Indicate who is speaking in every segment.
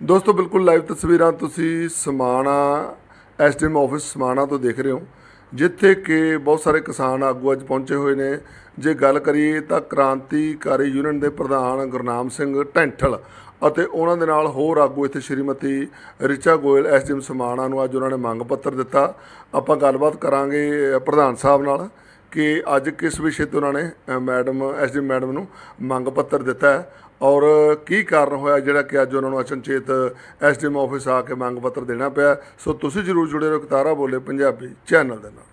Speaker 1: ਦੋਸਤੋ ਬਿਲਕੁਲ ਲਾਈਵ ਤਸਵੀਰਾਂ ਤੁਸੀਂ ਸਮਾਣਾ ਐਸਡੀਐਮ ਆਫਿਸ ਸਮਾਣਾ ਤੋਂ ਦੇਖ ਰਹੇ ਹੋ ਜਿੱਥੇ ਕਿ ਬਹੁਤ ਸਾਰੇ ਕਿਸਾਨ ਆਗੂ ਅੱਜ ਪਹੁੰਚੇ ਹੋਏ ਨੇ। ਜੇ ਗੱਲ ਕਰੀਏ ਤਾਂ ਕ੍ਰਾਂਤੀਕਾਰੀ ਯੂਨੀਅਨ ਦੇ ਪ੍ਰਧਾਨ ਗੁਰਨਾਮ ਸਿੰਘ ਢੈਂਠਲ ਅਤੇ ਉਹਨਾਂ ਦੇ ਨਾਲ ਹੋਰ ਆਗੂ ਇੱਥੇ ਸ਼੍ਰੀਮਤੀ ਰਿਚਾ ਗੋਇਲ ਐਸਡੀਐਮ ਸਮਾਣਾ ਨੂੰ ਅੱਜ ਉਹਨਾਂ ਨੇ ਮੰਗ ਪੱਤਰ ਦਿੱਤਾ। ਆਪਾਂ ਗੱਲਬਾਤ ਕਰਾਂਗੇ ਪ੍ਰਧਾਨ ਸਾਹਿਬ ਨਾਲ ਕਿ ਅੱਜ ਕਿਸ ਵਿਸ਼ੇ ਤੇ ਉਹਨਾਂ ਨੇ ਅ, ਮੈਡਮ ਐਸਡੀ ਮੈਡਮ ਨੂੰ ਮੰਗ ਪੱਤਰ ਦਿੱਤਾ ਹੈ। ਔਰ ਕੀ ਕਾਰਨ ਹੋਇਆ ਜਿਹੜਾ ਕਿ ਅੱਜ ਉਹਨਾਂ ਨੂੰ ਅਚਨਚੇਤ ਐਸਡੀਐਮ ਆਫਿਸ ਆ ਕੇ ਮੰਗ ਪੱਤਰ ਦੇਣਾ ਪਿਆ? ਸੋ ਤੁਸੀਂ ਜਰੂਰ ਜੁੜੇ ਰਹੋ ਕਤਾਰਾ ਬੋਲੇ ਪੰਜਾਬੀ ਚੈਨਲ ਦੇ ਨਾਲ।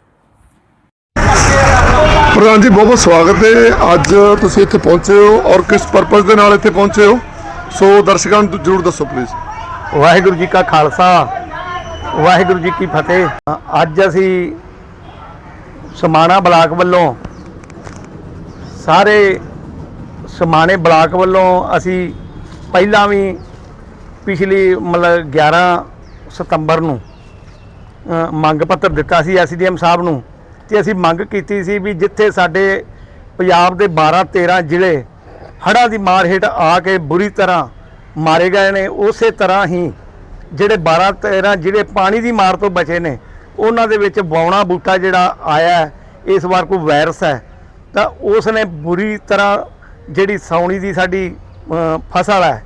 Speaker 1: ਪ੍ਰਧਾਨ ਜੀ ਬਹੁਤ ਬਹੁਤ ਸਵਾਗਤ ਹੈ। ਅੱਜ ਤੁਸੀਂ ਇੱਥੇ ਪਹੁੰਚੇ ਹੋ ਔਰ ਕਿਸ ਪਰਪਸ ਦੇ ਨਾਲ ਇੱਥੇ ਪਹੁੰਚੇ ਹੋ? ਸੋ ਦਰਸ਼ਕਾਂ ਨੂੰ ਜਰੂਰ ਦੱਸੋ ਪਲੀਜ਼
Speaker 2: ਵਾਹਿਗੁਰੂ ਜੀ ਕਾ ਖਾਲਸਾ ਵਾਹਿਗੁਰੂ ਜੀ ਕੀ ਫਤਿਹ। ਅੱਜ ਅਸੀਂ ਸਮਾਣਾ ਬਲਾਕ ਵੱਲੋਂ ਸਾਰੇ ਸਮਾਣੇ ਬਲਾਕ ਵੱਲੋਂ ਅਸੀਂ ਪਹਿਲਾਂ ਵੀ ਪਿਛਲੀ ਮਤਲਬ 11 ਸਤੰਬਰ ਨੂੰ ਮੰਗ ਪੱਤਰ ਦਿੱਤਾ ਸੀ ਐਸਡੀਐਮ ਸਾਹਿਬ ਨੂੰ ਤੇ ਅਸੀਂ ਮੰਗ ਕੀਤੀ ਸੀ ਵੀ ਜਿੱਥੇ ਸਾਡੇ ਪੰਜਾਬ ਦੇ 12 13 ਜ਼ਿਲ੍ਹੇ ਹੜ੍ਹਾਂ ਦੀ ਮਾਰ ਹੇਠ ਆ ਕੇ ਬੁਰੀ ਤਰ੍ਹਾਂ ਮਾਰੇ ਗਏ ਨੇ, ਉਸੇ ਤਰ੍ਹਾਂ ਹੀ ਜਿਹੜੇ 12 13 ਜਿਹੜੇ ਪਾਣੀ ਦੀ ਮਾਰ ਤੋਂ ਬਚੇ ਨੇ, ਉਹਨਾਂ ਦੇ ਵਿੱਚ ਬੌਣਾ ਬੂਟਾ ਜਿਹੜਾ ਆਇਆ ਇਸ ਵਾਰ ਕੋਈ ਵਾਇਰਸ ਹੈ, ਤਾਂ ਉਸ ਨੇ ਬੁਰੀ ਤਰ੍ਹਾਂ ਜਿਹੜੀ ਸੌਣੀ ਦੀ ਸਾਡੀ ਫਸਲ ਹੈ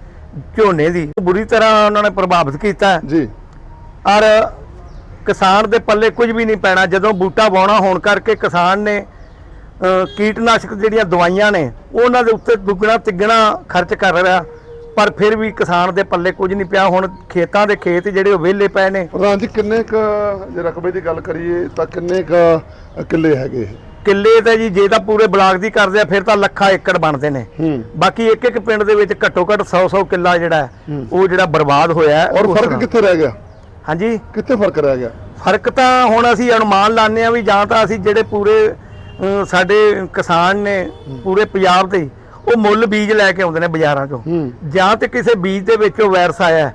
Speaker 2: ਝੋਨੇ ਦੀ ਬੁਰੀ ਤਰ੍ਹਾਂ ਉਹਨਾਂ ਨੇ ਪ੍ਰਭਾਵਿਤ ਕੀਤਾ
Speaker 1: ਜੀ।
Speaker 2: ਔਰ ਕਿਸਾਨ ਦੇ ਪੱਲੇ ਕੁਝ ਵੀ ਨਹੀਂ ਪੈਣਾ। ਜਦੋਂ ਬੂਟਾ ਵਾਉਣਾ ਹੋਣ ਕਰਕੇ ਕਿਸਾਨ ਨੇ ਕੀਟਨਾਸ਼ਕ ਜਿਹੜੀਆਂ ਦਵਾਈਆਂ ਨੇ ਉਹਨਾਂ ਦੇ ਉੱਤੇ ਦੁੱਗਣਾ ਤਿੱਗਣਾ ਖਰਚ ਕਰ ਰਿਹਾ। ਪਰ ਫਿਰ ਵੀ ਕਿਸਾਨ ਦੇ ਪੱਲੇ ਕੁਝ ਨਹੀਂ ਪਿਆ। ਹੁਣ ਖੇਤਾਂ ਦੇ ਖੇਤ ਜਿਹੜੇ ਉਹ ਵਿਹਲੇ ਪਏ ਨੇ।
Speaker 1: ਪ੍ਰਧਾਨ ਜੀ ਕਿੰਨੇ ਕ ਜੇ ਰਕਬੇ ਦੀ ਗੱਲ ਕਰੀਏ ਤਾਂ ਕਿੰਨੇ ਕ ਕਿੱਲੇ ਹੈਗੇ?
Speaker 2: ਕਿੱਲੇ ਤੇ ਜੀ ਜੇ ਤਾਂ ਪੂਰੇ ਬਲਾਕ ਦੀ ਕਰਦੇ ਆ ਫਿਰ ਤਾਂ ਲੱਖਾਂ ਏਕੜ ਬਣਦੇ ਨੇ। ਬਾਕੀ ਇੱਕ ਇੱਕ ਪਿੰਡ ਦੇ ਵਿੱਚ ਘੱਟੋ ਘੱਟ 100 100 ਕਿੱਲਾ ਜਿਹੜਾ ਉਹ ਜਿਹੜਾ ਬਰਬਾਦ ਹੋਇਆ
Speaker 1: ਔਰ ਫ਼ਰਕ। ਕਿੱਥੇ ਰਹਿ ਗਿਆ?
Speaker 2: ਹਾਂਜੀ।
Speaker 1: ਕਿੱਥੇ ਫ਼ਰਕ ਰਹਿ ਗਿਆ?
Speaker 2: ਫ਼ਰਕ ਤਾਂ ਹੁਣ ਅਸੀਂ ਅਨੁਮਾਨ ਲਾਉਂਦੇ ਆ ਵੀ ਜਾਂ ਤਾਂ ਅਸੀਂ ਜਿਹੜੇ ਪੂਰੇ ਸਾਡੇ ਕਿਸਾਨ ਨੇ ਪੂਰੇ ਪੰਜਾਬ ਦੇ ਉਹ ਮੁੱਲ ਬੀਜ ਲੈ ਕੇ ਆਉਂਦੇ ਨੇ ਬਾਜ਼ਾਰਾਂ ਚੋਂ। ਜਾਂ ਤੇ ਕਿਸੇ ਬੀਜ ਦੇ ਵਿੱਚੋਂ ਵਾਇਰਸ ਆਇਆ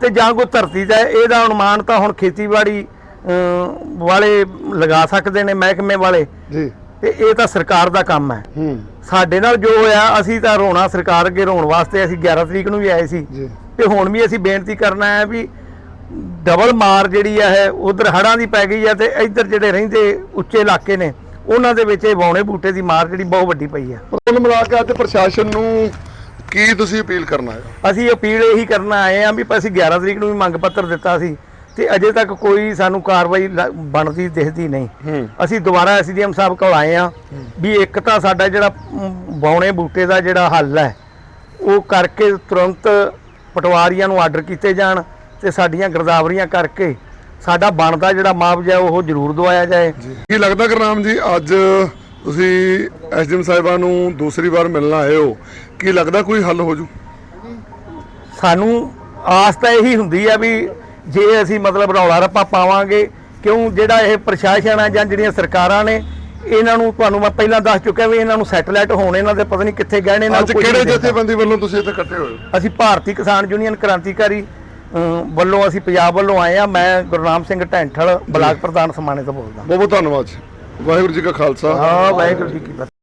Speaker 2: ਤੇ ਜਾਂ ਕੋਈ ਧਰਤੀ ਦਾ। ਇਹਦਾ ਅਨੁਮਾਨ ਤਾਂ ਹੁਣ ਖੇਤੀਬਾੜੀ ਵਾਲੇ ਲਗਾ ਸਕਦੇ ਨੇ ਮਹਿਕਮੇ ਵਾਲੇ।
Speaker 1: ਜੀ।
Speaker 2: ਤੇ ਇਹ ਤਾਂ ਸਰਕਾਰ ਦਾ ਕੰਮ ਹੈ।
Speaker 1: ਹੂੰ।
Speaker 2: ਸਾਡੇ ਨਾਲ ਜੋ ਹੋਇਆ ਅਸੀਂ ਤਾਂ ਰੋਣਾ ਸਰਕਾਰ ਅੱਗੇ ਰੋਣ ਵਾਸਤੇ ਅਸੀਂ 11 ਤਰੀਕ ਨੂੰ ਵੀ ਆਏ ਸੀ।
Speaker 1: ਜੀ।
Speaker 2: ਤੇ ਹੁਣ ਵੀ ਅਸੀਂ ਬੇਨਤੀ ਕਰਨਾ ਹੈ ਵੀ ਡਬਲ ਮਾਰ ਜਿਹੜੀ ਹੈ ਉਧਰ ਹੜਾਂ ਦੀ ਪੈ ਗਈ ਹੈ ਤੇ ਇੱਧਰ ਜਿਹੜੇ ਰਹਿੰਦੇ ਉੱਚੇ ਇਲਾਕੇ ਨੇ ਉਹਨਾਂ ਦੇ ਵਿੱਚ ਇਹ ਵਾਉਣੇ ਬੂਟੇ ਦੀ ਮਾਰ ਜਿਹੜੀ ਬਹੁਤ ਵੱਡੀ ਪਈ ਹੈ।
Speaker 1: ਕੁੱਲ ਮਿਲਾ ਕੇ ਅੱਜ ਪ੍ਰਸ਼ਾਸਨ ਨੂੰ ਕੀ ਤੁਸੀਂ ਅਪੀਲ ਕਰਨਾ ਹੈ?
Speaker 2: ਅਸੀਂ ਅਪੀਲ ਇਹੀ ਕਰਨਾ ਆਏ ਆ ਵੀ ਅਸੀਂ 11 ਤਰੀਕ ਨੂੰ ਵੀ ਮੰਗ ਪੱਤਰ ਦਿੱਤਾ ਸੀ ਤੇ ਅਜੇ ਤੱਕ ਕੋਈ ਸਾਨੂੰ ਕਾਰਵਾਈ ਲ- ਬਣਦੀ ਦਿਖਦੀ ਨਹੀਂ। ਅਸੀਂ ਦੁਬਾਰਾ ਐਸਡੀਐਮ ਸਾਹਿਬ ਕੋਲ ਆਏ ਆ ਵੀ ਇੱਕ ਤਾਂ ਸਾਡਾ ਜਿਹੜਾ ਮ, ਵਾਉਣੇ ਬੂਟੇ ਦਾ ਜਿਹੜਾ ਹੱਲ ਹੈ ਉਹ ਕਰਕੇ ਤੁਰੰਤ ਪਟਵਾਰੀਆਂ ਨੂੰ ਆਰਡਰ ਕੀਤੇ ਜਾਣ ਤੇ ਸਾਡੀਆਂ ਗਰਦਾਵਰੀਆਂ ਕਰਕੇ ਸਾਡਾ ਬਣਦਾ ਜਿਹੜਾ ਮੁਆਵਜ਼ਾ ਉਹ ਜ਼ਰੂਰ ਦਵਾਇਆ ਜਾਏ।
Speaker 1: ਕੀ ਲੱਗਦਾ ਗੁਰਨਾਮ ਜੀ ਅੱਜ ਤੁਸੀਂ ਐਸਡੀਐਮ ਸਾਹਿਬਾਂ ਨੂੰ ਦੂਸਰੀ ਵਾਰ ਮਿਲਣ ਆਏ ਹੋ ਕੀ ਲੱਗਦਾ ਕੋਈ ਹੱਲ ਹੋ ਜੂ?
Speaker 2: ਸਾਨੂੰ ਆਸ ਤਾਂ ਇਹੀ ਹੁੰਦੀ ਆ ਵੀ ਜੇ ਅਸੀਂ ਮਤਲਬ ਰੌਲਾ ਰੱਪਾ ਪਾਵਾਂਗੇ ਕਿਉਂ ਜਿਹੜਾ ਇਹ ਪ੍ਰਸ਼ਾਸਨ ਆ ਜਾਂ ਜਿਹੜੀਆਂ ਸਰਕਾਰਾਂ ਨੇ ਇਹਨਾਂ ਨੂੰ ਤੁਹਾਨੂੰ ਮੈਂ ਪਹਿਲਾਂ ਦੱਸ ਚੁੱਕਿਆ ਵੀ ਇਹਨਾਂ ਨੂੰ ਸੈਟਲਾਈਟ ਹੋਣ ਇਹਨਾਂ ਦੇ ਪਤਾ ਨਹੀਂ ਕਿੱਥੇ ਗਏ ਨੇ ਇਹਨਾਂ
Speaker 1: ਅੱਜ ਕਿਹੜੇ। ਜਥੇਬੰਦੀ ਵੱਲੋਂ ਤੁਸੀਂ ਇੱਥੇ ਇਕੱਠੇ ਹੋਏ ਹੋ?
Speaker 2: ਅਸੀਂ ਭਾਰਤੀ ਕਿਸਾਨ ਯੂਨੀਅਨ ਕ੍ਰਾਂਤੀਕਾਰੀ ਵੱਲੋਂ ਅਸੀਂ ਪੰਜਾਬ ਵੱਲੋਂ ਆਏ ਆ ਮੈਂ ਗੁਰਨਾਮ ਸਿੰਘ ਢੈਂਠਲ ਬਲਾਕ ਪ੍ਰਧਾਨ ਸਮਾਣੇ ਤੋਂ ਬੋਲਦਾ।
Speaker 1: ਬਹੁਤ ਬਹੁਤ ਧੰਨਵਾਦ ਵਾਹਿਗੁਰੂ ਜੀ ਕਾ ਖਾਲਸਾ।
Speaker 2: ਹਾਂ ਵਾਹਿਗੁਰੂ ਜੀ ਕੀ ਫਤਿਹ।